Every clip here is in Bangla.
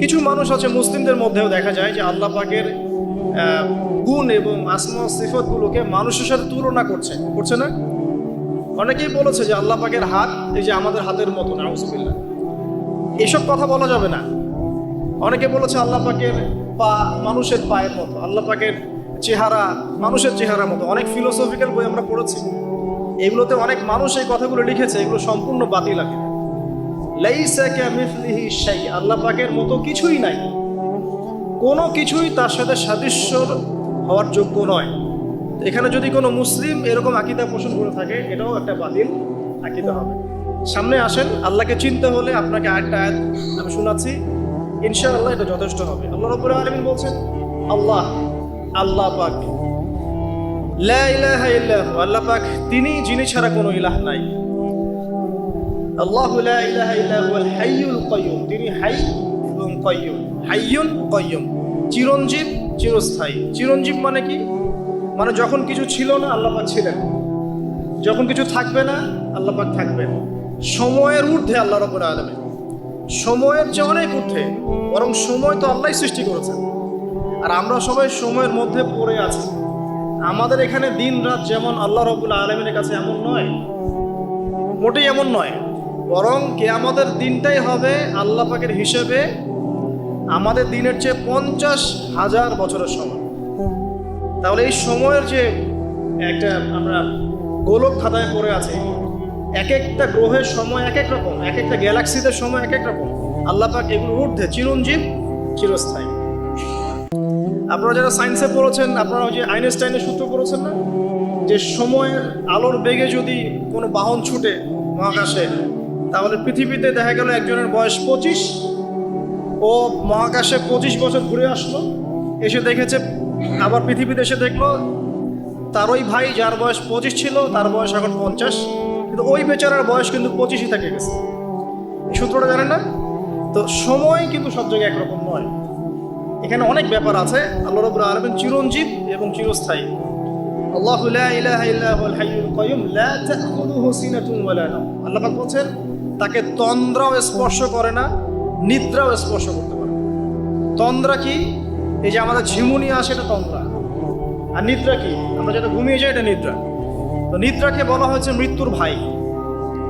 কিছু মানুষ আছে, মুসলিমদের মধ্যেও দেখা যায় যে আল্লাহ পাকের গুণ এবং আসমা সিফতগুলোকে মানুষের সাথে তুলনা করছে। করছে না? অনেকেই বলেছে যে আল্লাহ পাকের হাত এই যে আমাদের হাতের মতো নাউজুবিল্লাহ। এসব কথা বলা যাবে না। অনেকে বলেছে আল্লাহ পাকের পা মানুষের পায়ের মতো, আল্লাহ পাকের চেহারা মানুষের চেহারার মতো। অনেক ফিলোসফিক্যাল বই আমরা পড়েছি। এগুলোতে অনেক মানুষ এই কথাগুলো লিখেছে, এগুলো সম্পূর্ণ বাতিল শাই আল্লাহ পাকের মতো কিছুই নাই। কোনো কিছুই তার সাথে সাদৃশ্যর হওয়ার যোগ্য নয়। এখানে যদি কোনো মুসলিম এরকম আকিদা পোষণ করে থাকে, এটাও একটা বাতিল আকিদা হবে। সামনে আসেন, আল্লাহকে চিনতে হলে আপনাকে আরেকটা আয়াত আমি শোনাচ্ছি। ইনশাআল্লাহ এটা যথেষ্ট হবে। আল্লাহ রব্বুল আলামিন বলছেন, আল্লাহ আল্লাহ পাক, লা ইলাহা ইল্লাহু, আল্লাহ পাক, তিনি, যিনি ছাড়া কোনো ইলাহ নাই। আল্লাহু হাইয়ুল কাইয়ুম। তিনি হাই এবং কাইয়ুম। হাইয়ুন কাইয়ুম। চিরঞ্জীব, চিরস্থায়ী। চিরঞ্জীব মানে কি? মানে যখন কিছু ছিল না আল্লাহ পাক ছিলেন। যখন কিছু থাকবে না আল্লাহ পাক থাকবেন। সময়ের ঊর্ধ্বে আল্লাহ রব্বুল আলামিন। সময়ের চেয়ে অনেক ঊর্ধ্বে। বরং সময় তো আল্লাহই সৃষ্টি করেছেন। আর আমরা সবাই সময়ের মধ্যে পড়ে আছি। আমাদের এখানে দিন রাত যেমন আল্লাহ রবুল আলমিনের কাছে এমন নয়, মোটেই এমন নয়। বরং কে আমাদের দিনটাই হবে আল্লাহ পাকের হিসেবে আমাদের দিনের চেয়ে পঞ্চাশ হাজার বছরের সময় তাহলে এই সময়ের যে একটা আমরা গোলক খাতায় পড়ে আছি, এক একটা গ্রহের সময় এক এক রকম, এক একটা গ্যালাক্সিতে সময় এক এক রকম। আল্লাহ পাক এগুলো ঊর্ধ্বে চিরঞ্জীব, চিরস্থায়ী। আপনারা যারা সায়েন্সে পড়েছেন, আপনারা ওই যে আইনস্টাইনের সূত্র পড়েছেন না? যে সময়ের আলোর বেগে যদি কোনো বাহন ছুটে মহাকাশে তাহলে পৃথিবীতে দেখা গেল একজনের বয়স পঁচিশ ও মহাকাশে পঁচিশ বছর ঘুরে আসলো, এসে দেখেছে, আবার পৃথিবীতে এসে দেখল তার ওই ভাই যার বয়স পঁচিশ ছিল, তার বয়স এখন পঞ্চাশ। কিন্তু ওই বেচারার বয়স কিন্তু পঁচিশই থেকে গেছে। এই সূত্রটা জানেন না? তো সময় কিন্তু সব জায়গায় একরকম নয়। এখানে অনেক ব্যাপার আছে। আল্লাহ রবুল আলমিন চিরঞ্জীব এবং চিরস্থায়ী। আল্লাহ আল্লাহ বলছেন তাকে তন্দ্রাও স্পর্শ করে না, নিদ্রাও স্পর্শ করতে পারে তন্দ্রা কি? এই যে আমাদের ঝিমুনি আসে এটা তন্দ্রা। আর নিদ্রা কি? আমরা যেটা ঘুমিয়ে যাই, এটা নিদ্রা। তো নিদ্রাকে বলা হয়েছে মৃত্যুর ভাই।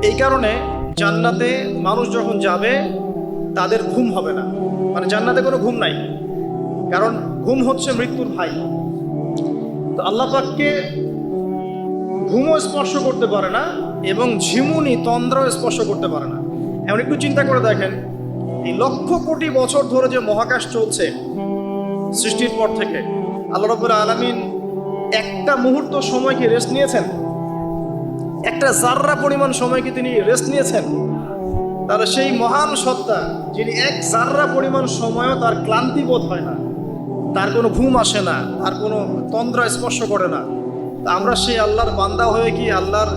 এই কারণে জান্নাতে মানুষ যখন যাবে, তাদের ঘুম হবে না। মানে জান্নাতে কোনো ঘুম নাই। কারণ ঘুম হচ্ছে মৃত্যুর ভাই। তো আল্লাহ পাককে ঘুমও স্পর্শ করতে পারে না এবং ঝিমুনি তন্দ্রাও স্পর্শ করতে পারে না। এমন একটু চিন্তা করে দেখেন, এই লক্ষ কোটি বছর ধরে যে মহাকাশ চলছে, সৃষ্টির পর থেকে, আল্লাহ রবুল আলমিন একটা মুহূর্ত সময় কি রেস্ট নিয়েছেন? একটা জাররা পরিমাণ সময় কি তিনি রেস্ট নিয়েছেন? তাহলে সেই মহান সত্তা, যিনি এক জাররা পরিমাণ সময়ও তার ক্লান্তি বোধ হয় না, তার কোনো ঘুম আসে না, তার কোনো তন্দ্রা স্পর্শ করে না। তা আমরা সেই আল্লাহর বান্দা হয়ে কি আল্লাহর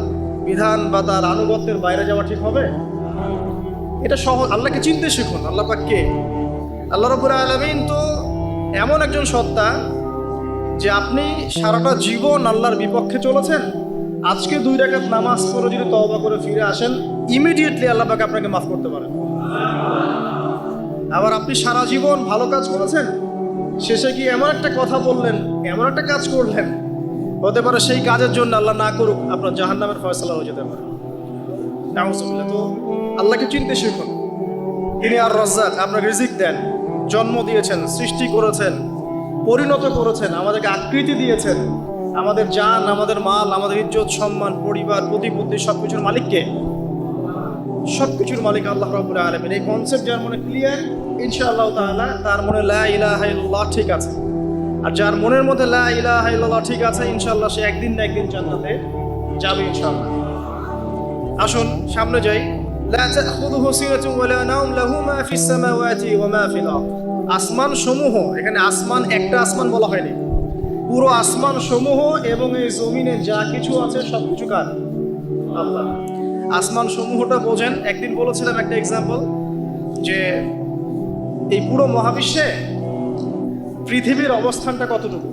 বিধান বা তার আনুগত্যের বাইরে যাওয়া ঠিক হবে? এটা সহজ আল্লাহকে চিনতে শিখুন? আল্লাহ পাক কে? আল্লাহ রবুল আলমিন তো এমন একজন সত্তা যে আপনি সারাটা জীবন আল্লাহর বিপক্ষে চলেছেন। আজকে দুই রেখাত নামাজ করে যদি তওবা করে ফিরে আসেন ইমিডিয়েটলি আল্লাহ পাক আপনাকে মাফ করতে পারেন। আবার আপনি সারা জীবন ভালো কাজ করেছেন, শেষে কি এমন একটা কথা বললেন, এমন একটা কাজ করলেন হতে পারে সেই কাজের জন্য আল্লাহ না করুক, আপনার জাহান নামের ফয়সলা হয়ে যেতে পারে। তো আল্লাহকে চিনতে শিখুন। তিনি আর রজ্জাক, আপনার রিজিক দেন, জন্ম দিয়েছেন, সৃষ্টি করেছেন, পরিণত করেছেন, আমাদেরকে আকৃতি দিয়েছেন। আমাদের জান, আমাদের মাল, আমাদের ইজ্জত, সম্মান, পরিবার, প্রতিপত্তি সব কিছুর মালিককে। সব কিছুর মালিক আল্লাহ রাবুল আলমিন। এই কনসেপ্ট যার মনে ক্লিয়ার ইনশাআল্লাহ তাআলা, তার মনে লা ইলাহা ইল্লাল্লাহ ঠিক আছে। আর যার মনের মধ্যে লা ইলাহা ইল্লাল্লাহ ঠিক আছে, ইনশাআল্লাহ সে একদিন না একদিন জান্নাতে যাবে ইনশাআল্লাহ। আসুন, সামনে যাই। লা তাখুযুহু সিনাতুন ওয়ালা নাওম, লাহু মা ফিস সামাওয়াতি ওয়া মা ফিল আরদ। আসমান সমূহ এখানে আসমান একটা আসমান বলা হয়নি। পুরো আসমান সমূহ এবং এই জমিনে যা কিছু আছে সব কিছু কার? আল্লাহ। আসমান সমূহটা বোঝেন। একদিন বলেছিলাম একটা এক্সাম্পল যে এই পুরো মহাবিশ্বে পৃথিবীর অবস্থানটা কতটুকু?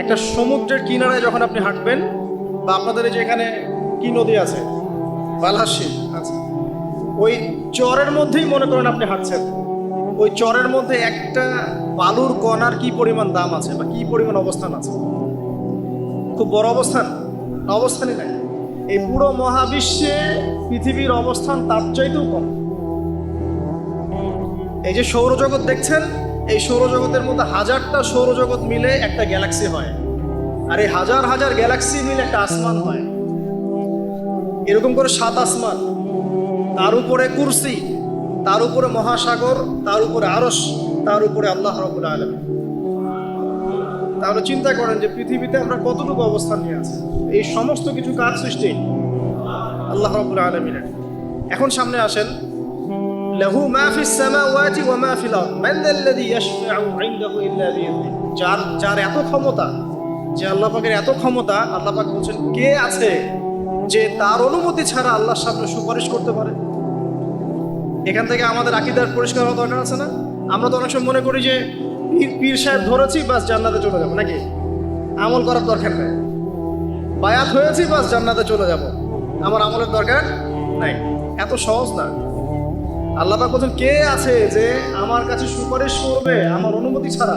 একটা সমুদ্রের কিনারায় যখন আপনি হাঁটবেন, বা আপনাদের এই যে এখানে কি নদী আছে? বালাসি আচ্ছা। ওই চরের মধ্যেই মনে করেন আপনি হাঁটছেন। ওই চরের মধ্যে একটা বালুর কণার কি পরিমাণ দাম আছে, বা কি পরিমাণ অবস্থান আছে? খুব বড় অবস্থান? অবস্থানই নাই। এই পুরো মহাবিশ্বে পৃথিবীর অবস্থান তার চাইতেও কম। এই যে সৌরজগৎ দেখছেন এই সৌরজগতের মধ্যে হাজারটা সৌরজগৎ মিলে একটা গ্যালাক্সি হয়। আর এই হাজার হাজার গ্যালাক্সি মিলে একটা আসমান হয়। এরকম করে সাত আসমান, তার উপরে কুরসি, তার উপরে মহাসাগর, তার উপরে আরস তার উপরে আল্লাহ রবুল আলম তাহলে চিন্তা করেন যে পৃথিবীতে আমরা কতটুকু অবস্থান নিয়ে আছি? এই সমস্ত কিছু কার সৃষ্টি? আল্লাহ রবুল আলমিনের। এখন সামনে আসেন লাহু মা ফিস মা যার যার এত ক্ষমতা, যে আল্লাহ পাকের এত ক্ষমতা, আল্লাহ পাক বলছেন, কে আছে যে তার অনুমতি ছাড়া আল্লাহর সামনে সুপারিশ করতে পারে? এখান থেকে আমাদের আকিদার পরিষ্কার হওয়া দরকার আছে না? আমরা তো অনেক সময় মনে করি যে পীর সাহেব ধরেছি, বাস জান্নাতে চলে যাব, নাকি? আমল করার দরকার নেই। বায়াত হয়েছি, বাস জান্নাতে চলে যাব। আমার আমলের দরকার নাই। এত সহজ না। আল্লাহ পাক বলছেন, কে আছে যে আমার কাছে সুপারিশ করবে আমার অনুমতি ছাড়া?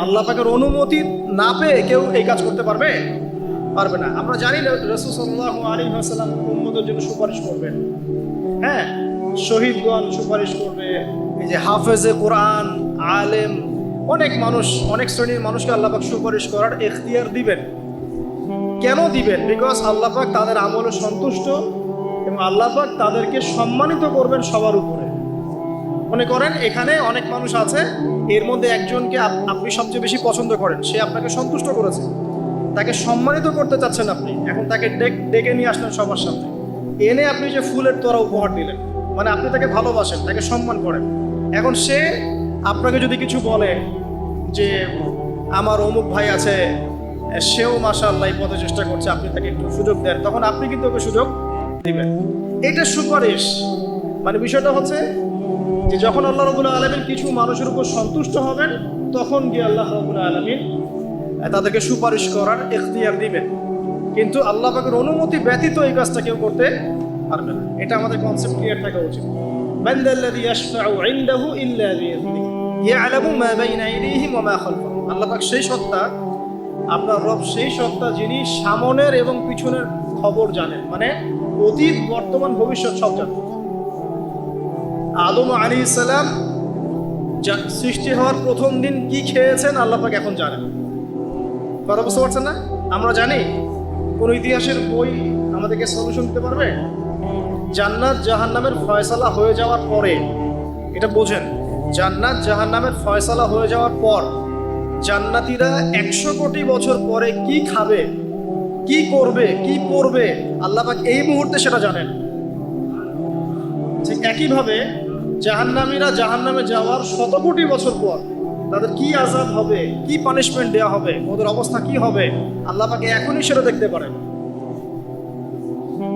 আল্লাহ পাকের অনুমতি না পেয়ে কেউ এই কাজ করতে পারবে? পারবে না। আমরা জানি রসুল আলী জন্য সুপারিশ করবেন। হ্যাঁ শহীদগণ সুপারিশ করবে। এই যে হাফেজে কোরআন, আলেম, অনেক মানুষ, অনেক শ্রেণির মানুষকে আল্লাহ পাক সুপারিশ করার এখতিয়ার দিবেন। কেন দিবেন? বিকজ আল্লাহ পাক তাদের আমলে সন্তুষ্ট এবং আল্লাপাক তাদেরকে সম্মানিত করবেন সবার উপরে। মনে করেন, এখানে অনেক মানুষ আছে, এর মধ্যে একজনকে আপ- আপনি সবচেয়ে বেশি পছন্দ করেন, সে আপনাকে সন্তুষ্ট করেছে। তাকে সম্মানিত করতে চাচ্ছেন আপনি, এখন তাকে ডেকে নিয়ে আসলেন সবার সামনে। এনে আপনি যে ফুলের তোরা উপহার দিলেন মানে আপনি তাকে ভালোবাসেন, তাকে সম্মান করেন। এখন সে আপনাকে যদি কিছু বলে যে, আমার অমুক ভাই আছে, সেও মাসা আল্লাহ পথে চেষ্টা করছে, আপনি তাকে একটু সুযোগ দেন, তখন আপনি কিন্তু ওকে সুযোগ দিবেন এটা সুপারিশ। মানে বিষয়টা হচ্ছে যে যখন আল্লাহ রবুল আলমিন কিছু মানুষের উপর সন্তুষ্ট হবেন, তখন গিয়ে আল্লাহ রবুল আলমিন তাদেরকে সুপারিশ করার এখতিয়ার দিবেন। কিন্তু আল্লাহ পাকের অনুমতি ব্যতীত এই কাজটা কেউ করতে পারবে না। এটা আমাদের কনসেপ্ট ক্লিয়ার থাকা উচিত। সেই সত্তা, আপনার রব সেই সত্তা যিনি সামনের এবং পিছনের খবর জানেন। মানে অতীত, বর্তমান, ভবিষ্যৎ সব জানেন আদম আলী ইসালাম সৃষ্টি হওয়ার প্রথম দিন কি খেয়েছেন আল্লাহ পাক এখন জানেন। কথা বুঝতে পারছেন না? আমরা জানি কোন ইতিহাসের বই আমাদেরকে সলিউশন দিতে পারবে? জান্নাত জাহান্নামের ফয়সালা হয়ে যাওয়ার পরে, এটা বোঝেন, জান্নাত জাহান্নামের ফয়সালা হয়ে যাওয়ার পর জান্নাতীরা একশো কোটি বছর পরে কি খাবে? কি করবে কি করবে আল্লাপাক এই মুহূর্তে সেটা জানেন। ঠিক একইভাবে জাহান্নামীরা জাহান্নামে যাওয়ার শত কোটি বছর পর তাদের কি আজাব হবে, কি পানিশমেন্ট দেওয়া হবে, ওদের অবস্থা কি হবে, আল্লাহ পাকে এখনই সেটা দেখতে পারেন।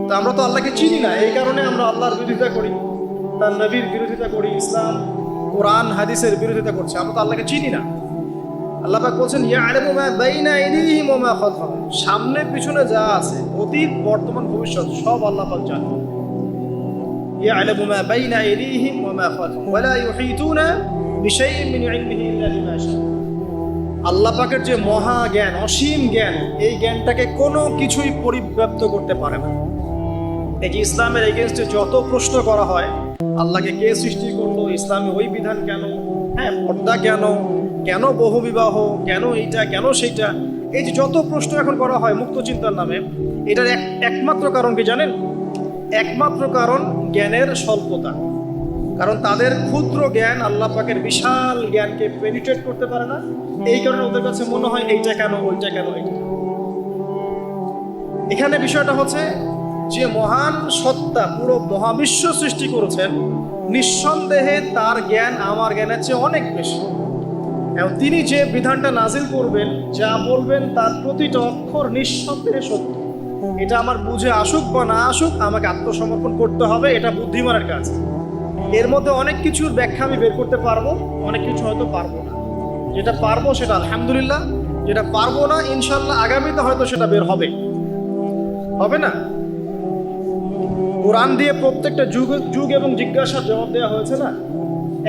তো আমরা তো আল্লাহকে চিনি না, এই কারণে আমরা আল্লাহর বিরোধিতা করি। তার নবীর বিরোধিতা করি, ইসলাম, কোরআন, হাদিসের বিরোধিতা করছে, আমরা তো আল্লাহকে চিনি না। আল্লাহ পাক বলছেন ইয়ালামু মা বাইনা আইদিহিম ওয়া মা খালফাহুম সামনে পিছনে যা আছে অতীত বর্তমান ভবিষ্যৎ সব আল্লাহ পাক জানেন يعلم ما بين أيديهم وما خلفهم ولا يحيطون بشيء من علمه إلا بما شاء আল্লাহ পাকের যে মহা জ্ঞান অসীম জ্ঞান এই জ্ঞানটাকে কোনো কিছুই পরিব্যাপ্ত করতে পারে না এই যে ইসলামের এগেনস্টে যত প্রশ্ন করা হয় আল্লাহকে কে সৃষ্টি করলো ইসলামে ওই বিধান কেন হ্যাঁ পর্দা কেন কেন বহুবিবাহ, কেন এইটা, কেন সেইটা? এই যে যত প্রশ্ন এখন করা হয় মুক্ত চিন্তার নামে, এটার এক, একমাত্র কারণ কি জানেন? একমাত্র কারণ জ্ঞানের স্বল্পতা। কারণ তাদের ক্ষুদ্র জ্ঞান আল্লাহ পাকের বিশাল জ্ঞানকে পেনিট্রেট করতে পারে না। এই কারণে ওদের কাছে মনে হয় এইটা কেন, ওইটা কেন, এইটা এখানে বিষয়টা হচ্ছে যে মহান সত্তা পুরো মহাবিশ্ব সৃষ্টি করেছেন, নিঃসন্দেহে তার জ্ঞান আমার জ্ঞানের চেয়ে অনেক বেশি। এবং তিনি যে বিধানটা নাজিল করবেন, যা বলবেন তার প্রতিটা অক্ষর নিঃসন্দেহে সত্য। এটা আমার বুঝে আসুক বা না আসুক, আমাকে আত্মসমর্পণ করতে হবে, এটা বুদ্ধিমানের কাজ। এর মধ্যে অনেক কিছুর ব্যাখ্যা আমি বের করতে পারব, অনেক কিছু হয়তো পারব না। যেটা পারব সেটা আলহামদুলিল্লাহ, যেটা পারব না ইনশাল্লাহ আগামীতে হয়তো সেটা বের হবে। হবে না? কোরআন দিয়ে প্রত্যেকটা যুগ যুগ এবং জিজ্ঞাসার জবাব দেওয়া হয়েছে না?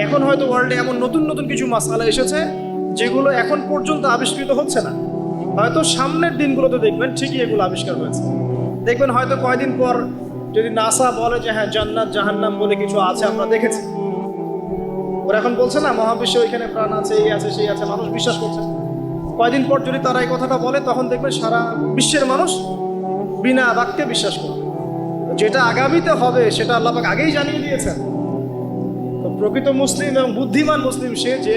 এখন হয়তো ওয়ার্ল্ডে এমন নতুন নতুন কিছু মাসালা এসেছে, যেগুলো এখন পর্যন্ত আবিষ্কৃত হচ্ছে না। হয়তো সামনের দিনগুলোতে দেখবেন ঠিকই এগুলো আবিষ্কার হয়েছে। দেখবেন হয়তো কয়দিন পর যদি নাসা বলে যে হ্যাঁ জান্নাত জাহান্নাম বলে কিছু আছে, আমরা দেখেছি। ওরা এখন বলছে না, মহাবিশ্বে ওইখানে প্রাণ আছে, এই আছে, সেই আছে, মানুষ বিশ্বাস করছে কয়দিন পর যদি তারা এই কথাটা বলে, তখন দেখবেন সারা বিশ্বের মানুষ বিনা বাক্যে বিশ্বাস করবে। যেটা আগামীতে হবে, সেটা আল্লাপাক আগেই জানিয়ে দিয়েছেন। তো প্রকৃত মুসলিম এবং বুদ্ধিমান মুসলিম সে যে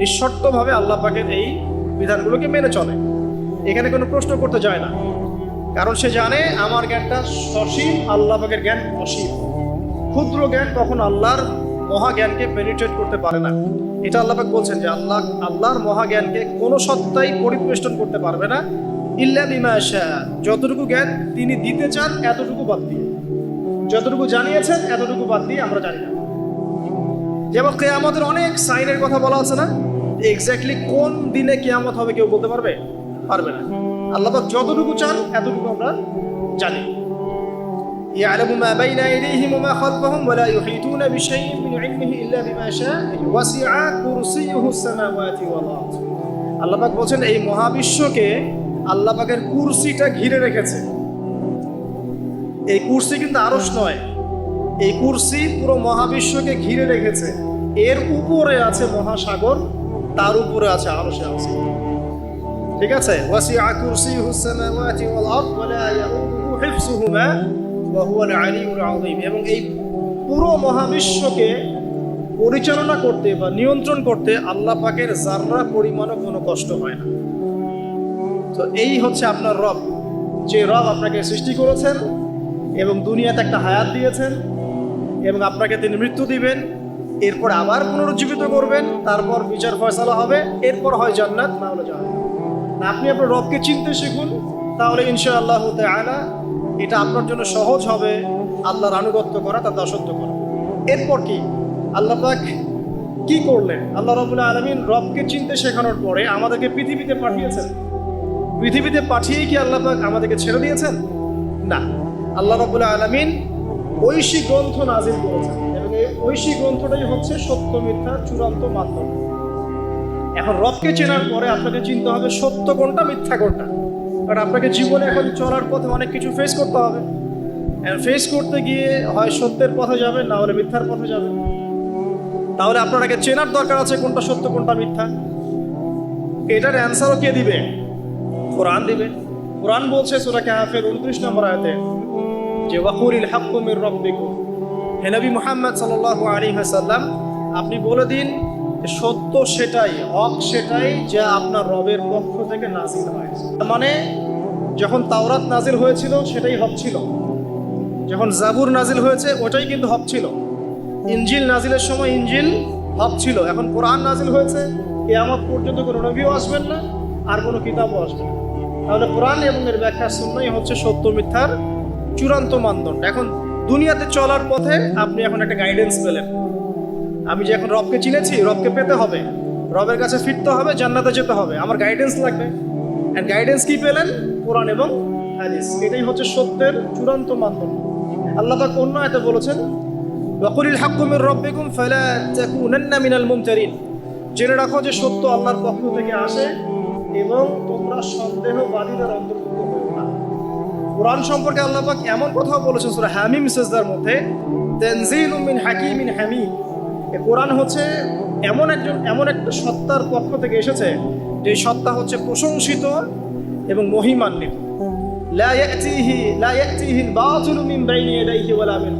নিঃশর্তভাবে আল্লাহ পাকের এই বিধানগুলোকে মেনে চলে। এখানে কোনো প্রশ্ন করতে যায় না। কারণ সে জানে, আমার জ্ঞানটা সসীম, আল্লাহ পাকের জ্ঞান অসীম। ক্ষুদ্র জ্ঞান কখন আল্লাহর মহাজ্ঞানকে পেনিট্রেট করতে পারে না। এটা আল্লাহ পাক বলছেন যে, আল্লাহ, আল্লাহর মহাজ্ঞানকে কোনো সত্তাই পরিবেষ্টন করতে পারবে না। ইল্লা বিমা যতটুকু জ্ঞান তিনি দিতে চান, এতটুকু বাদ দিয়ে। যতটুকু জানিয়েছেন, এতটুকু বাদ দিয়ে আমরা জানি না। যেমন কেয়ামতের অনেক সাইনের কথা বলা আছে না এক্স্যাক্টলি কোন দিনে কেয়ামত হবে কেউ বলতে পারবে পারবে না আল্লাহ পাক যতটুকু চান এতটুকু আমরা জানি يعلم ما بين أيديهم وما خلفهم ولا يحيطون بشيء من علمه إلا بما شاء وسع كرسيه السماوات والأرض আল্লাহ পাক বলছেন এই মহাবিশ্বকে আল্লাহ পাকের কুরসিটা ঘিরে রেখেছে এই কুরসি কিন্তু আরস নয় এই কুরসি পুরো মহাবিশ্বকে ঘিরে রেখেছে এর উপরে আছে মহাসাগর, তার উপরে আছে আরশে আছে। ঠিক আছে? ওয়াসিআ কুরসিয়ুহু সামাওয়াতি ওয়াল আরদ ওয়া ইয়াউদুহু ওয়া হুয়াল আযীম। এবং এই পুরো মহাবিশ্বকে পরিচালনা করতে বা নিয়ন্ত্রণ করতে আল্লাহ পাকের জাররা পরিমাণও কোনো কষ্ট হয় না। তো এই হচ্ছে আপনার রব। যে রব আপনাকে সৃষ্টি করেছেন এবং দুনিয়াতে একটা হায়াত দিয়েছেন এবং আপনাকে তিনি মৃত্যু দিবেন। এরপর আবার পুনরুজ্জীবিত করবেন, তারপর বিচার ফয়সালা হবে, এরপর হয় জান্নাত, না হলে জাহান্নাম। আপনি আপনার রবকে চিনতে শিখুন, তাহলে ইনশাআল্লাহ আলা এটা আপনার জন্য সহজ হবে, আল্লাহর আনুগত্য করা, তার দাসত্ব করা। এরপর কি? আল্লাহ পাক কি করলেন? আল্লাহ রবুল্লাহ আলমিন রবকে চিনতে শেখানোর পরে আমাদেরকে পৃথিবীতে পাঠিয়েছেন। পৃথিবীতে পাঠিয়েই কি আল্লাহ পাক আমাদেরকে ছেড়ে দিয়েছেন? না। আল্লাহ রবুল্লাহ আলমিন ঐশী গ্রন্থ নাজিল করেছেন। ঐশী গ্রন্থটাই হচ্ছে সত্য মিথ্যা চূড়ান্ত মাধ্যম। এখন রথকে চেনার পরে আপনাকে চিনতে হবে সত্য কোনটা, মিথ্যা কোনটা। কারণ আপনাকে জীবনে এখন চলার পথে অনেক কিছু ফেস করতে হবে। ফেস করতে গিয়ে হয় সত্যের পথে যাবে না হলে মিথ্যার পথে যাবে তাহলে আপনার আগে চেনার দরকার আছে কোনটা সত্য, কোনটা মিথ্যা। এটার অ্যান্সারও কে দিবে? কোরআন দিবে। কোরআন বলছে সুরা কাহাফের উনত্রিশ নম্বর আয়তে, যে ওয়াকুরিল হাক্কুমির রব্বিকুম। হে নবী মুহাম্মদ সাল্লাল্লাহু আলাইহি ওয়াসাল্লাম, আপনি বলে দিন, সত্য সেটাই, হক সেটাই যা আপনার রবের পক্ষ থেকে নাজিল হয়। মানে যখন তাওরাত নাজিল হয়েছিল, সেটাই হক ছিল। যখন জাবুর নাজিল হয়েছে, ওটাই কিন্তু হক ছিল। ইঞ্জিল নাজিলের সময় ইঞ্জিল হক ছিল। এখন কোরআন নাজিল হয়েছে এ আমার পর্যন্ত কোনো নবীও আসবেন না, আর কোনো কিতাবও আসবে না। তাহলে কোরআন এবং এর ব্যাখ্যা শূন্যই হচ্ছে সত্য মিথ্যার চূড়ান্ত মানদণ্ড। এখন দুনিয়াতে চলার পথে আপনি এখন একটা গাইডেন্স পেলেন। আমি যে এখন রবকে চিনেছি, রবকে পেতে হবে। রবের কাছে ফিরতে হবে, জান্নাতে যেতে হবে। আমার গাইডেন্স লাগবে। অ্যান্ড গাইডেন্স কি পেলেন? কোরআন এবং হাদিস। এটাই হচ্ছে সত্যের চূড়ান্ত মাধ্যম। আল্লাহ পাক অন্য এতে বলেছেন, ওয়াকুলিল হাক্কুমির রব্বিকুম ফালা তাকুনান্না মিনাল মুমতারিন। জেনে রাখো যে সত্য আল্লাহর পক্ষ থেকে আসে এবং তোমরা সন্দেহবাদীদের অন্তর্ভুক্ত কোরআন সম্পর্কে আল্লাপাক এমন কথাও বলেছেন সূরা হামিম সেজদার মধ্যে, তানজিলুম মিন হাকিমিন হামিদ। এ কোরআন হচ্ছে এমন একজন, এমন একটা সত্তার পক্ষ থেকে এসেছে, যে সত্তা হচ্ছে প্রশংসিত এবং মহিমান্বিত। মিন মিন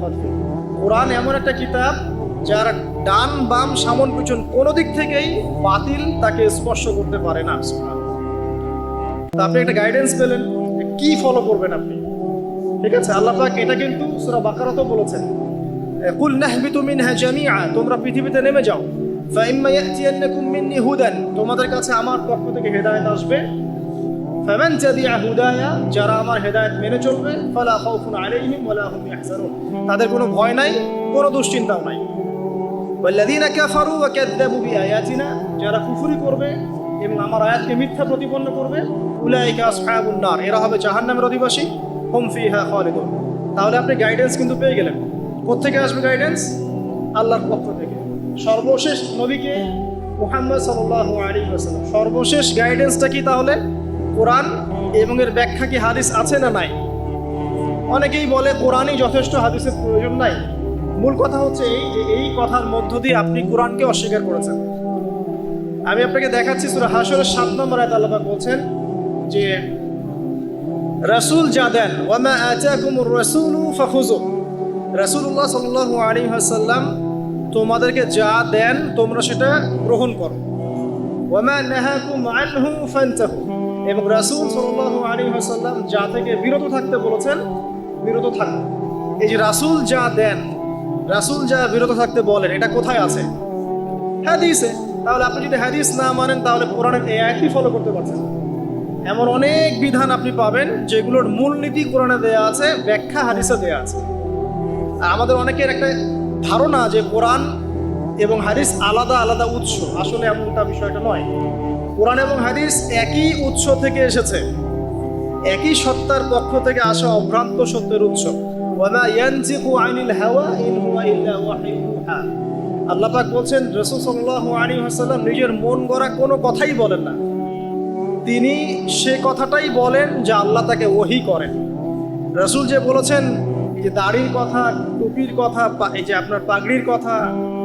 কোরআন এমন একটা কিতাব যার ডান বাম সামন পিছন কোনো দিক থেকেই বাতিল তাকে স্পর্শ করতে পারে না। তা আপনি একটা গাইডেন্স পেলেন। কি ফলো করবেন আপনি? ঠিক আছে, আল্লাহ পাক এটা কিন্তু সূরা বাকারাতেও বলেছেন। কুল নাহবিতু মিনহা জামিআ, তোমরা পৃথিবীতে নেমে যাও। ফাইম্মা ইয়াতিয়ান্নাকুম মিন্নি হুদান, তোমাদের কাছে আমার পক্ষ থেকে হেদায়েত আসবে। ফামান তাবিআ হুদায়া, যারা আমার হেদায়েত মেনে চলবে, ফালা খাউফুন আলাইহিম ওয়ালা হুম ইয়াহজানুন তাদের কোনো ভয় নাই, কোনো দুশ্চিন্তাও নাই। কাফারু ওয়া কাযযাবু বিআয়াতিনা, যারা কুফরি করবে এবং আমার আয়াতকে মিথ্যা প্রতিপন্ন করবে। উলাইকা আসহাবুন নার, এরা হবে জাহান্নামের অধিবাসী, হুম ফিহা খালিদুন। তাহলে আপনি গাইডেন্স কিন্তু পেয়ে গেলেন। কোত্থেকে আসবে গাইডেন্স আল্লাহর পক্ষ থেকে। সর্বশেষ নবীকে মুহাম্মদ সাল্লাহ আলী হাসাল্লাম সর্বশেষ গাইডেন্সটা কি তাহলে? কোরআন এবং এর ব্যাখ্যা কি হাদিস আছে না নাই? অনেকেই বলে কোরআনই যথেষ্ট, হাদিসের প্রয়োজন নাই। মূল কথা হচ্ছে এই যে এই কথার মধ্য দিয়ে আপনি কোরআনকে অস্বীকার করেছেন। আমি আপনাকে দেখাচ্ছি সুরা হাসরের সাত নম্বর আয়াত আল্লাহ বলছেন যে, রাসূল যা দেন, ওয়ামা আতাকুমুর রাসূলু ফাখুযু। রাসূলুল্লাহ সাল্লাল্লাহু আলাইহি ওয়াসাল্লাম তোমাদেরকে যা দেন, তোমরা সেটা গ্রহণ করো। ওয়ামা নাহাকুম আনহু ফান্তাহু। এবং রাসূল সাল্লাল্লাহু আলাইহি ওয়াসাল্লাম যা থেকে বিরত থাকতে বলেছেন, বিরত থাকো। এই যে রাসূল যা দেন, রাসূল যা বিরত থাকতে বলেন, এটা কোথায় আছে? হাদিসে। তাহলে আপনি যদি হাদিস না মানেন, তাহলে কোরআনের এই আয়াতই ফলো করতে পারছেন। এমন অনেক বিধান আপনি পাবেন, যেগুলোর মূলনীতি কোরআনে দেয়া আছে, ব্যাখ্যা হাদিসে দেয়া আছে। আর আমাদের অনেকের একটা ধারণা যে কোরআন এবং হাদিস আলাদা আলাদা উৎস। আসলে এমনটা বিষয়টা নয়। কোরআন এবং হাদিস একই উৎস থেকে এসেছে। একই সত্তার পক্ষ থেকে আসা অভ্রান্ত সত্যের উৎস। ওয়ামা ইয়ানজিকু আনিল হাওয়া, ইন হুয়া ইল্লা ওয়াহিয়ুন ইউহা আল্লাহ পাক বলছেন, রাসূল সাল্লাল্লাহু আলাইহি ওয়াসাল্লাম নিজের মন গড়া কোনো কথাই বলেন না। তিনি সে কথাটাই বলেন যা আল্লাহ তাকে ওহি করেন। রসুল যে বলেছেন যে দাড়ির কথা, টুপির কথা এই যে আপনার পাগড়ির কথা,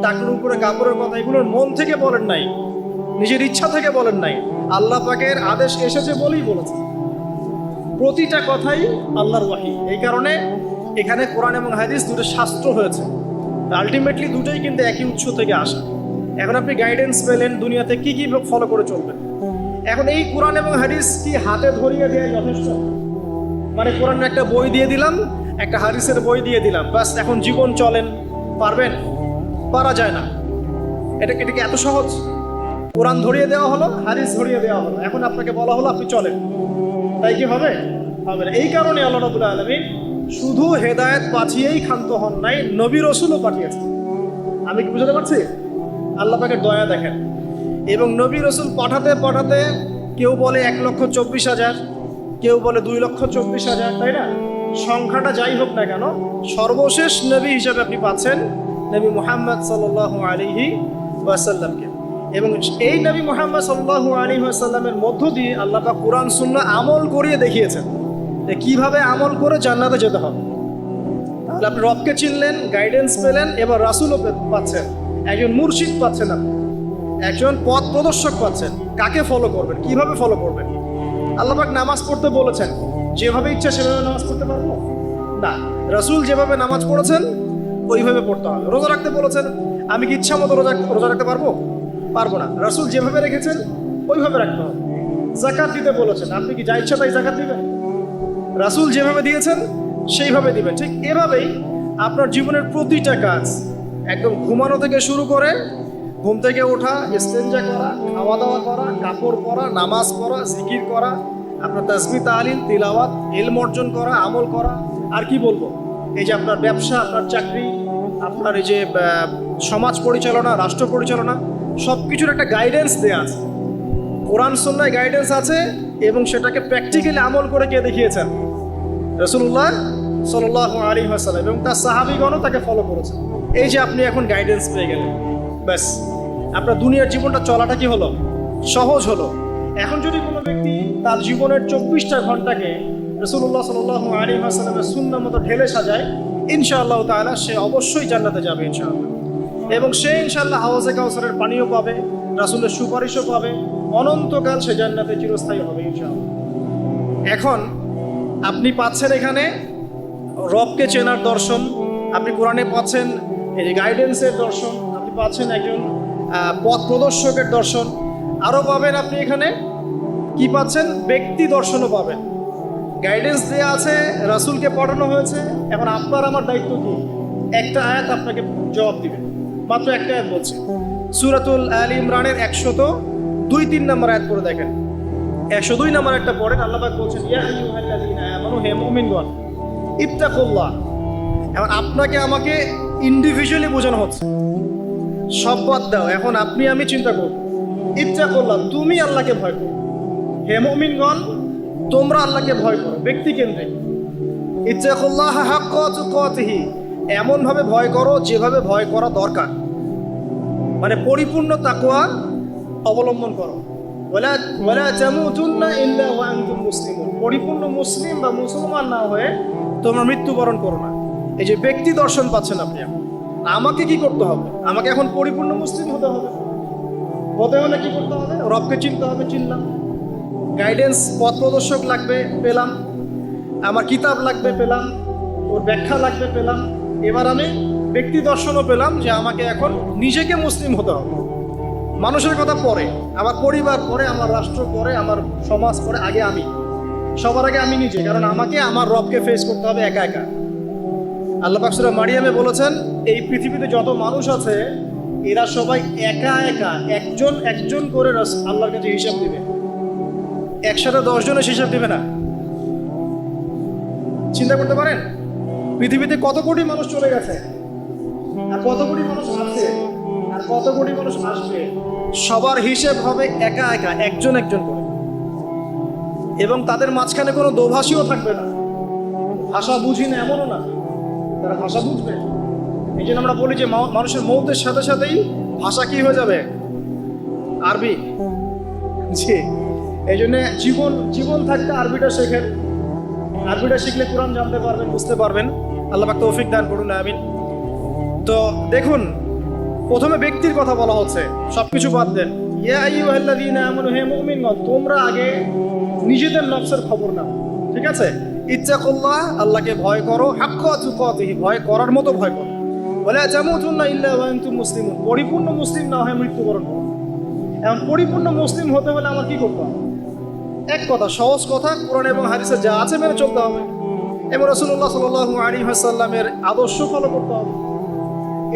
টাকুর উপরে কাপড়ের কথা, এগুলোর মন থেকে বলেন নাই। নিজের ইচ্ছা থেকে বলেন নাই। আল্লাহ পাকের আদেশ এসেছে বলেই বলেছেন। প্রতিটা কথাই আল্লাহর ওয়াহি এই কারণে এখানে কোরআন এবং হাদিস দুটো শাস্ত্র হয়েছে। আলটিমেটলি দুটোই কিন্তু একই উৎস থেকে আসা। এখন আপনি গাইডেন্স পেলেন দুনিয়াতে কি কি ফলো করে চলবেন? এখন এই কোরআন এবং হাদিস কি হাতে ধরিয়ে দেওয়া যথেষ্ট? মানে কোরআনের একটা বই দিয়ে দিলাম, একটা হাদিসের বই দিয়ে দিলাম বাস এখন জীবন চলেন, পারবেন? পারা যায় না। এটা এটা কি এত সহজ? কোরআন ধরিয়ে দেওয়া হলো, হাদিস ধরিয়ে দেওয়া হলো। এখন আপনাকে বলা হলো, আপনি চলেন। তাই কি হবে? হবে না। এই কারণে আল্লাহ রবুল্লা আলমিন শুধু হেদায়েত পাঠিয়েই ক্ষান্ত হন নাই, নবী রসুলও পাঠিয়েছেন। আমি কি বুঝতে পারছি? আল্লাহ পাকের দয়া দেখেন। এবং নবী রসুল পাঠাতে পাঠাতে কেউ বলে এক লক্ষ চব্বিশ হাজার, কেউ বলে দুই লক্ষ চব্বিশ হাজার, তাই না? সংখ্যাটা যাই হোক না কেন, সর্বশেষ নবী হিসাবে আপনি পাচ্ছেন নবী মুহাম্মদ সাল্লাহ আলিহি ওয়াসাল্লামকে। এবং এই নবী মুহাম্মদ সাল্লাহ আলী ওয়াসাল্লামের মধ্য দিয়ে আল্লাহ কোরআন সুন্না আমল করিয়ে দেখিয়েছেন। যে কীভাবে আমল করে জান্নাতে যেতে হবে। তাহলে আপনি রবকে চিনলেন গাইডেন্স পেলেন, এবার রাসুলও পাচ্ছেন। একজন মুর্শিদ পাচ্ছেন আপনি। একজন পথ প্রদর্শক পাচ্ছেন। কাকে ফলো করবেন? কীভাবে ফলো করবেন? আল্লাপাক নামাজ পড়তে বলেছেন, যেভাবে ইচ্ছা সেভাবে নামাজ পড়তে পারব? না। রাসুল যেভাবে নামাজ পড়েছেন, ওইভাবে পড়তে হবে। রোজা রাখতে বলেছেন, আমি কি ইচ্ছা মতো রোজা রোজা রাখতে পারব? পারব না। রাসুল যেভাবে রেখেছেন, ওইভাবে রাখতে হবে। জাকাত দিতে বলেছেন। আপনি কি যা ইচ্ছা তাই জাকাত দিবেন? রাসুল যেভাবে দিয়েছেন, সেইভাবে দিবেন। ঠিক এভাবেই আপনার জীবনের প্রতিটা কাজ একদম ঘুমানো থেকে শুরু করে ঘুম থেকে ওঠা স্টেঞ্জা করা খাওয়া দাওয়া করা, কাপড় পরা, নামাজ পড়া, জিকির করা, আপনার তাসমি তালিম তিলাওয়াত, এলম অর্জন করা, আমল করা, আর কি বলব? এই যে আপনার ব্যবসা, আপনার চাকরি, আপনার এই যে সমাজ পরিচালনা, রাষ্ট্র পরিচালনা সব কিছুর একটা গাইডেন্স দেওয়া আছে। কোরআন সন্ন্যায় গাইডেন্স আছে এবং সেটাকে প্র্যাকটিক্যালি আমল করে কে দেখিয়েছেন। রসুল্লাহ সাল্লাহ আলী হাসালাম এবং তার সাহাবিগণও তাকে ফলো করেছেন। এই যে আপনি এখন গাইডেন্স পেয়ে গেলেন। ব্যাস, আপনার দুনিয়ার জীবনটা চলাটা কি হলো? সহজ হলো। এখন যদি কোনো ব্যক্তি তার জীবনের চব্বিশটা ঘন্টাকে রসুল্লাহ সাল্লাহ আলী হাসালামের শূন্য মতো ঢেলে সাজায়, ইনশাআল্লাহ তাআলা সে অবশ্যই জান্নাতে যাবে ইনশাআল্লাহ। এবং সে ইনশাল্লাহ হাওয়াজে কাউসারের পানিও পাবে, রাসুলের সুপারিশও পাবে। অনন্তকাল সে জান্নাতে চিরস্থায়ী হবে, ইনশাআল্লাহ। এখন আপনি পাচ্ছেন এখানে রবকে চেনার দর্শন। আপনি কোরআনে পাচ্ছেন গাইডেন্সের দর্শন। আপনি পাচ্ছেন একজন পথ প্রদর্শকের দর্শন। আরও পাবেন আপনি এখানে, কি পাচ্ছেন? ব্যক্তি দর্শনও পাবেন। গাইডেন্স দেওয়া আছে, রাসূলকে পাঠানো হয়েছে। এখন আপনার আমার দায়িত্ব কি? একটা আয়াত আপনাকে জবাব দিবে। মাত্র একটা আয়াত বলছে। সুরাতুল আল ইমরানের একশত দুই তিন নম্বর আয়াত করে দেখেন। একশো দুই নম্বর একটা পড়েন, আল্লাহ পাক বলছেন আমানু, হে মুমিনগণ, ইত্তাকুল্লাহ। এখন আপনাকে আমাকে ইন্ডিভিজুয়ালি বোঝানো হচ্ছে। সব বাদ দাও, এখন আপনি আমি চিন্তা করব। ইত্তাকুল্লাহ, তুমি আল্লাহকে ভয় করো। হে মুমিনগণ, তোমরা আল্লাহকে ভয় করো ব্যক্তি কেন্দ্রিক ইত্তাকুল্লাহ হাক্কা তুকাতিহি এমন ভাবে ভয় করো যেভাবে ভয় করা দরকার। মানে পরিপূর্ণ তাকওয়া অবলম্বন করো। পরিপূর্ণ মুসলিম বা মুসলমান না হয়ে তোমরা মৃত্যুবরণ করো না। এই যে ব্যক্তি দর্শন পাচ্ছেন আপনি আমাকে কি করতে হবে? আমাকে এখন পরিপূর্ণ মুসলিম হতে হবে। হতে হলে কি করতে হবে? রবকে চিনতে হবে, চিনলাম। গাইডেন্স, পথ প্রদর্শক লাগবে, পেলাম। আমার কিতাব লাগবে, পেলাম। ওর ব্যাখ্যা লাগবে, পেলাম। এবার আমি ব্যক্তি দর্শনও পেলাম যে আমাকে এখন নিজেকে মুসলিম হতে হবে। মানুষের কথা পরে, আমার পরিবার পরে, আমার রাষ্ট্র পরে, আমার সমাজ পরে, আগে আমি। সবার আগে আমি নিজে, কারণ আমাকে আমার রবকে ফেস করতে হবে একা একা। আল্লাহ পাকসুরা মারিয়ামে বলেছেন, এই পৃথিবীতে যত মানুষ আছে, এরা সবাই একা একা, একজন একজন করে আল্লাহর কাছে হিসাব দিবে। একসাথে দশজনের হিসাব দিবে না। চিন্তা করতে পারেন, পৃথিবীতে কত কোটি মানুষ চলে গেছে, আর কত কোটি মানুষ আছে, আর কত কোটি মানুষ আসবে। সবার হিসেব হবে একা একা, একজন একজন করে। এবং তাদের মাঝখানে কোনো দোভাষীও থাকবে না। ভাষা বুঝি না, এমনও না। তারা ভাষা বুঝবে। এই জন্য আমরা বলি যে মানুষের মৌতের সাথে সাথেই ভাষা কি হয়ে যাবে? আরবি। জি। এই জন্য জীবন জীবন থাকতে আরবিটা শেখেন। আরবিটা শিখলে কোরআন জানতে পারবেন, বুঝতে পারবেন। আল্লাহ তৌফিক দান করুন, আমিন। তো দেখুন প্রথমে ব্যক্তির কথা বলা হচ্ছে। সবকিছু বাদ দেন। তোমরা আগে নিজেদের নফসের খবর নাও। ঠিক আছে? ইচ্ছা ইত্তাকুল্লাহ, আল্লাহকে ভয় করো। হাক্কা ভয় করার মতো ভয় করো। বলে তামুতুন্না ইল্লা আনতুম পরিপূর্ণ মুসলিম না হয়ে মৃত্যুবরণ করো। এখন পরিপূর্ণ মুসলিম হতে হলে আমার কি করতে হবে? এক কথা, সহজ কথা, কোরআন এবং হাদিসে যা আছে মেনে চলতে হবে। এবং রসুল্লাহ সাল্লাহ আলী হাসাল্লামের আদর্শ ফলো করতে হবে।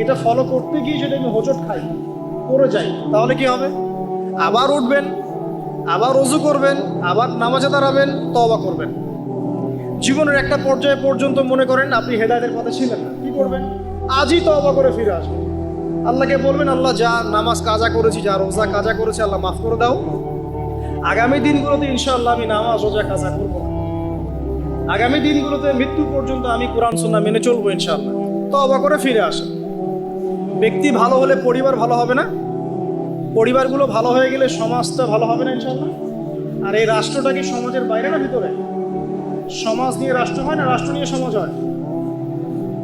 এটা ফলো করতে গিয়ে যদি আমি হোঁচট খাই, পড়ে যাই, তাহলে কি হবে? আবার উঠবেন, আবার রজু করবেন, আবার নামাজে দাঁড়াবেন তবা করবেন। জীবনের একটা পর্যায়ে পর্যন্ত মনে করেন আপনি হেদায়তের পথে ছিলেন না। কি করবেন? আজই তবা করে ফিরে আসবেন। আল্লাহকে বলবেন, আল্লাহ, যা নামাজ কাজা করেছি, যা রোজা কাজা করেছি, আল্লাহ মাফ করে দাও। আগামী দিনগুলোতে ইনশাআল্লাহ আমি নামাজ, রোজা কাজা করব আগামী দিনগুলোতে মৃত্যু পর্যন্ত আমি কোরআন, সুন্নাহ মেনে চলবো ইনশাআল্লাহ। তবা করে ফিরে আসা ব্যক্তি ভালো হলে পরিবার ভালো হবে না? পরিবারগুলো ভালো হয়ে গেলে সমাজটা ভালো হবে না ইনশাআল্লাহ? আর এই রাষ্ট্রটা কি সমাজের বাইরে না ভিতরে? সমাজ নিয়ে রাষ্ট্র হয় না রাষ্ট্র নিয়ে সমাজ হয়?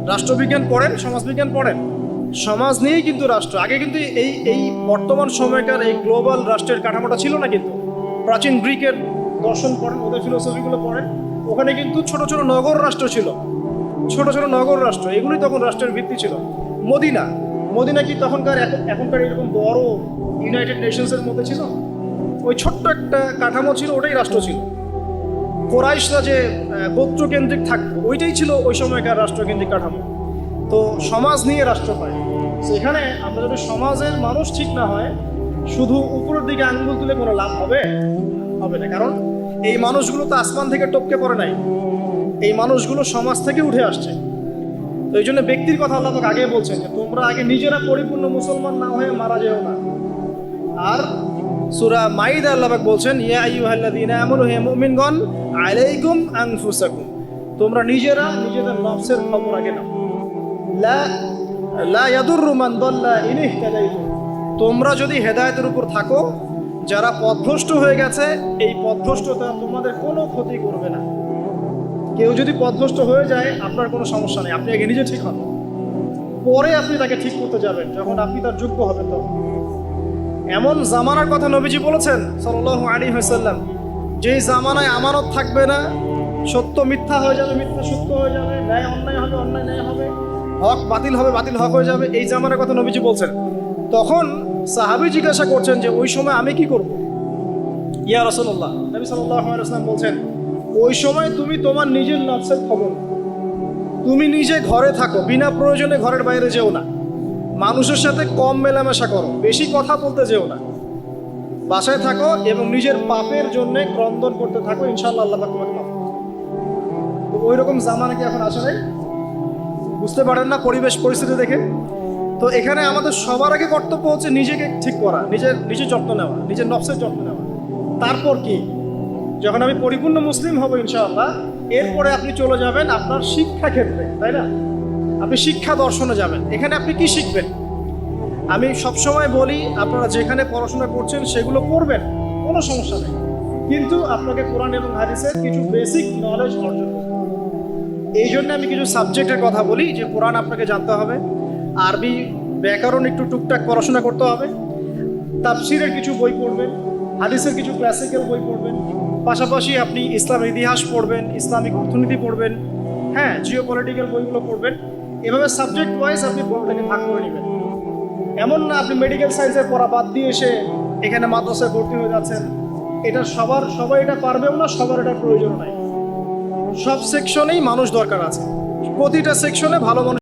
রাষ্ট্রবিজ্ঞান পড়েন, সমাজবিজ্ঞান পড়েন। সমাজ নিয়েই কিন্তু রাষ্ট্র। আগে কিন্তু এই এই বর্তমান সময়কার এই গ্লোবাল রাষ্ট্রের কাঠামোটা ছিল না কিন্তু। প্রাচীন গ্রিকের দর্শন পড়েন, ওদের ফিলোসফিগুলো পড়েন। ওখানে কিন্তু ছোট ছোট নগর রাষ্ট্র ছিল। ছোট ছোট নগর রাষ্ট্র। এগুলোই তখন রাষ্ট্রের ভিত্তি ছিল। মদিনা। মদিনা কি তখনকার এখনকার এরকম বড় ইউনাইটেড নেশনসের মধ্যে ছিল? ওই ছোট্ট একটা কাঠামো ছিল, ওটাই রাষ্ট্র ছিল। কোরাইশরা যে গোত্রকেন্দ্রিক থাকতো ওইটাই ছিল ওই সময়কার রাষ্ট্রকেন্দ্রিক কাঠামো। তো সমাজ নিয়ে রাষ্ট্র হয় সেখানে আমরা যদি সমাজের মানুষ ঠিক না হয়, শুধু উপরের দিকে আঙ্গুল তুলে কোনো লাভ হবে? হবে না। কারণ এই মানুষগুলো তো আসমান থেকে টপকে পড়ে নাই। এই মানুষগুলো সমাজ থেকে উঠে আসছে। তো এই জন্য ব্যক্তির কথা আল্লাহ পাক আগে বলছেন যে তোমরা আগে নিজেরা পরিপূর্ণ মুসলমান না হয়ে মারা যেও না। আর সুরা মাইদ আল্লাহ বলছেন, ইয়া আইয়ুহাল্লাযীনা আমানু, হে মুমিনগণ, আলাইকুম আনফুসাকুম। তোমরা নিজেরা নিজেদের নফসের খবর আগে নাও। লা লা ইয়াদুররু মান দাল্লা তোমরা যদি হেদায়েতের উপর থাকো, যারা পথভ্রষ্ট হয়ে গেছে, এই পথভ্রষ্টতা তোমাদের কোনো ক্ষতি করবে কেউ যদি পথভ্রষ্ট হয়ে যায়, আপনার কোনো সমস্যা নেই। আপনি আগে নিজে ঠিক হন। পরে আপনি তাকে ঠিক করতে যাবেন, যখন আপনি তার যোগ্য হবেন তখন। এমন জামানার কথা নবীজি বলেছেন, সাল্লাল্লাহু আলাইহি ওয়াসাল্লাম, যেই জামানায় আমানত থাকবে না, সত্য মিথ্যা হয়ে যাবে, মিথ্যা সত্য হয়ে যাবে, ন্যায় অন্যায় হবে, অন্যায় ন্যায় হবে, হক বাতিল হবে, বাতিল হক হয়ে যাবে, এই জামানার কথা নবীজি বলছেন। তখন সাহাবি জিজ্ঞাসা করছেন যে, ওই সময় আমি কি করব? ইয়া রাসূলুল্লাহ, নবী ওয়াসাল্লাম বলছেন ওই সময় তুমি তোমার নিজের নফসের খবর তুমি নিজে ঘরে থাকো, বিনা প্রয়োজনে ঘরের বাইরে যেও না। মানুষের সাথে কম মেলামেশা করো, বেশি কথা বলতে যেও না। বাসায় থাকো এবং নিজের পাপের জন্য ক্রন্দন করতে থাকো, ইনশাআল্লাহ আল্লাহ তোমাকে মাফ। তো ওই রকম জামানা কি এখন আসে নাই? বুঝতে পারেন না পরিবেশ পরিস্থিতি দেখে? তো এখানে আমাদের সবার আগে কর্তব্য হচ্ছে নিজেকে ঠিক করা, নিজের নিজের যত্ন নেওয়া, নিজের নফসের যত্ন নেওয়া। তারপর কি? যখন আমি পরিপূর্ণ মুসলিম হব ইনশাআল্লাহ, এরপরে আপনি চলে যাবেন আপনার শিক্ষা ক্ষেত্রে, তাই না? আপনি শিক্ষা দর্শনে যাবেন। এখানে আপনি কি শিখবেন? আমি সবসময় বলি, আপনারা যেখানে পড়াশোনা করছেন সেগুলো করবেন, কোনো সমস্যা নেই। কিন্তু আপনাকে কোরআন এবং হাদিসের কিছু বেসিক নলেজ অর্জন করতে হবে। এই জন্য আমি কিছু সাবজেক্টের কথা বলি, যে কোরআন আপনাকে জানতে হবে, আরবি ব্যাকরণ একটু টুকটাক পড়াশোনা করতে হবে, তাফসিরের কিছু বই পড়বেন হাদিসের কিছু ক্লাসিক্যাল বই পড়বেন, পাশাপাশি আপনি ইসলামের ইতিহাস পড়বেন, ইসলামিক অর্থনীতি পড়বেন হ্যাঁ জিও পলিটিক্যাল বইগুলো পড়বেন, এভাবে সাবজেক্ট ওয়াইজ আপনি পড়াটাকে ভাগ করে নেবেন। এমন না আপনি মেডিকেল সায়েন্সের পড়া বাদ দিয়ে এসে এখানে মাদ্রাসায় ভর্তি হয়ে যাচ্ছেন। এটা সবার, সবাই এটা পারবেও না, সবার এটা প্রয়োজন নাই। সব সেকশনেই মানুষ দরকার আছে। প্রতিটা সেকশনে ভালো মানুষ